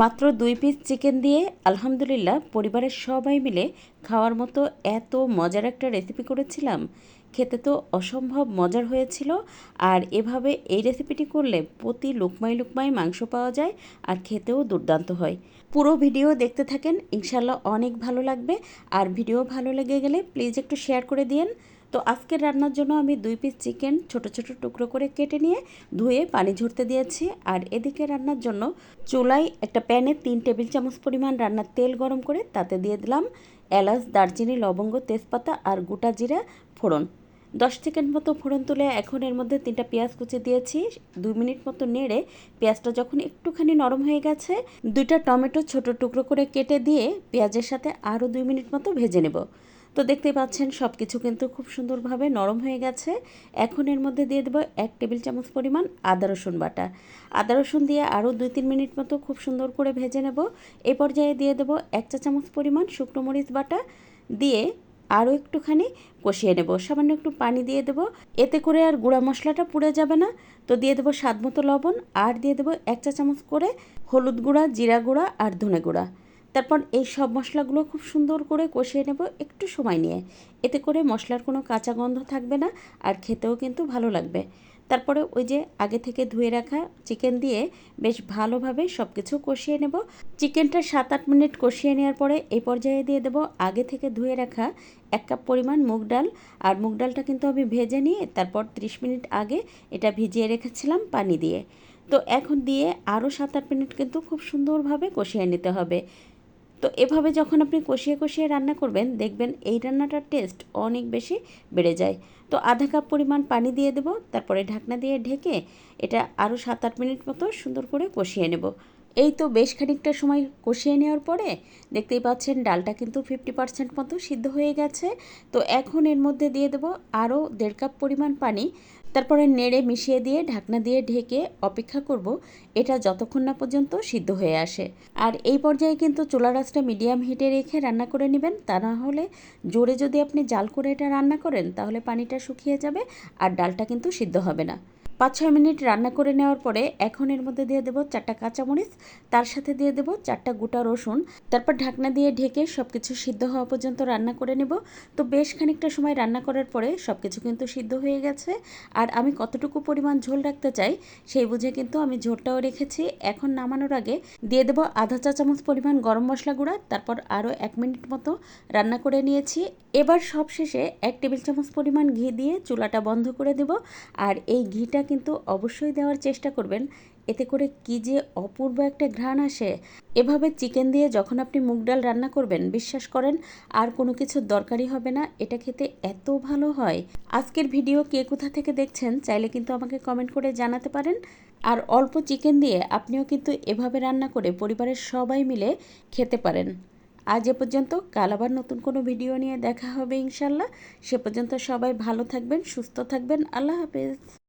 মাত্র দুই piece chicken দিয়ে আলহামদুলিল্লাহ পরিবারের সবাই মিলে খাওয়ার মতো এত মজার একটা রেসিপি করেছিলাম। খেতে তো অসম্ভব মজার হয়েছিল। আর এভাবে এই রেসিপিটি করলে প্রতি লুকমাই লুকমাই মাংস পাওয়া যায় আর খেতেও দুর্দান্ত হয়। পুরো ভিডিও দেখতে থাকেন ইনশাল্লাহ অনেক ভালো লাগবে। আর ভিডিও ভালো লেগে গেলে প্লিজ একটু শেয়ার করে দিন তো আজকের রান্নার জন্য আমি দুই পিস চিকেন ছোট ছোট টুকরো করে কেটে নিয়ে ধুয়ে পানি ঝরতে দিয়েছি। আর এদিকে রান্নার জন্য চুলায় একটা প্যানে তিন টেবিল চামচ পরিমাণ রান্নার তেল গরম করে তাতে দিয়ে দিলাম এলাচ, দারচিনি, লবঙ্গ, তেজপাতা আর গোটা জিরা ফোড়ন। দশ সেকেন্ড মতো ফোড়ন তুলে এখন এর মধ্যে তিনটা পেঁয়াজ কুচি দিয়েছি। দুই মিনিট মতো নেড়ে পেঁয়াজটা যখন একটুখানি নরম হয়ে গেছে, দুইটা টমেটো ছোট টুকরো করে কেটে দিয়ে পেঁয়াজের সাথে আরও দুই মিনিট মতো ভেজে নেব। তো দেখতে পাচ্ছেন সব কিছু কিন্তু খুব সুন্দরভাবে নরম হয়ে গেছে। এখন এর মধ্যে দিয়ে দেবো এক টেবিল চামচ পরিমাণ আদা, রসুন বাটা। আদা, রসুন দিয়ে আরও দুই তিন মিনিট মতো খুব সুন্দর করে ভেজে নেব। এই পর্যায়ে দিয়ে দেবো এক চা চামচ পরিমাণ শুকনো মরিচ বাটা। দিয়ে আরও একটুখানি কষিয়ে নেব। সামান্য একটু পানি দিয়ে দেব। এতে করে আর গুঁড়া মশলাটা পুড়ে যাবে না। তো দিয়ে দেবো স্বাদ মতো লবণ। আর দিয়ে দেবো এক চা চামচ করে হলুদ গুঁড়া, জিরা গুঁড়া আর ধনে গুঁড়া। তারপর এই সব মশলাগুলো খুব সুন্দর করে কষিয়ে নেব একটু সময় নিয়ে। এতে করে মশলার কোনো কাঁচা গন্ধ থাকবে না আর খেতেও কিন্তু ভালো লাগবে। তারপরে ওই যে আগে থেকে ধুয়ে রাখা চিকেন দিয়ে বেশ ভালোভাবে সব কিছু কষিয়ে নেব। চিকেনটা সাত আট মিনিট কষিয়ে নেওয়ার পরে এই পর্যায়ে দিয়ে দেবো আগে থেকে ধুয়ে রাখা এক কাপ পরিমাণ মুগ ডাল। আর মুগ ডালটা কিন্তু আমি ভেজে নিয়ে তারপর 30 মিনিট আগে এটা ভিজিয়ে রেখেছিলাম পানি দিয়ে। তো এখন দিয়ে আরও সাত আট মিনিট কিন্তু খুব সুন্দরভাবে কষিয়ে নিতে হবে। তো এভাবে যখন আপনি কষিয়ে কষিয়ে রান্না করবেন, দেখবেন এই রান্নাটার টেস্ট অনেক বেশি বেড়ে যায়। তো আধা কাপ পরিমাণ পানি দিয়ে দেবো, তারপরে ঢাকনা দিয়ে ঢেকে এটা আরও সাত আট মিনিট মতো সুন্দর করে কষিয়ে নেব। এই তো বেশ খানিকটা সময় কষিয়ে নেওয়ার পরে দেখতেই পাচ্ছেন ডালটা কিন্তু ফিফটি পার্সেন্ট মতো সিদ্ধ হয়ে গেছে। তো এখন এর মধ্যে দিয়ে দেবো আরও দেড় কাপ পরিমাণ পানি। তারপরে নেড়ে মিশিয়ে দিয়ে ঢাকনা দিয়ে ঢেকে অপেক্ষা করব। এটা যতক্ষণ না পর্যন্ত সিদ্ধ হয়ে আসে। আর এই পর্যায়ে কিন্তু চুলা রাসটা মিডিয়াম হিটে রেখে রান্না করে নেবেন। তা না হলে জোরে যদি আপনি জাল করে এটা রান্না করেন, তাহলে পানিটা শুকিয়ে যাবে আর ডালটা কিন্তু সিদ্ধ হবে না। পাঁচ ছয় মিনিট রান্না করে নেওয়ার পরে এখন এর মধ্যে দিয়ে দেবো চারটা কাঁচামরিচ, তার সাথে দিয়ে দেবো চারটা গোটা রসুন, তারপর ঢাকনা দিয়ে ঢেকে সব কিছু সিদ্ধ হওয়া পর্যন্ত রান্না করে নেব। তো বেশ খানিকটা সময় রান্না করার পরে সব কিছু কিন্তু সিদ্ধ হয়ে গেছে। আর আমি কতটুকু পরিমাণ ঝোল রাখতে চাই সেই বুঝে কিন্তু আমি ঝোলটাও রেখেছি। এখন নামানোর আগে দিয়ে দেবো আধা চা চামচ পরিমাণ গরম মশলা গুঁড়া, তারপর আরও এক মিনিট মতো রান্না করে নিয়েছি। এবার সব শেষে এক টেবিল চামচ পরিমাণ ঘি দিয়ে চুলাটা বন্ধ করে দেব। আর এই ঘিটা কিন্তু অবশ্যই দেওয়ার চেষ্টা করবেন। এতে করে কি যে অপূর্ব একটা ঘ্রাণ আসে। এভাবে চিকেন দিয়ে যখন আপনি মুগ ডাল রান্না করবেন, বিশ্বাস করেন, আর কোনো কিছুর দরকারই হবে না, এটা খেতে এত ভালো হয়। আজকের ভিডিও কে কোথা থেকে দেখছেন, চাইলে কিন্তু আমাকে কমেন্ট করে জানাতে পারেন। আর অল্প চিকেন দিয়ে আপনিও কিন্তু এভাবে রান্না করে পরিবারের সবাই মিলে খেতে পারেন। আজ এ পর্যন্ত, কাল আবার নতুন কোনো ভিডিও নিয়ে দেখা হবে ইনশাল্লাহ। সে পর্যন্ত সবাই ভালো থাকবেন, সুস্থ থাকবেন, আল্লাহ হাফেজ।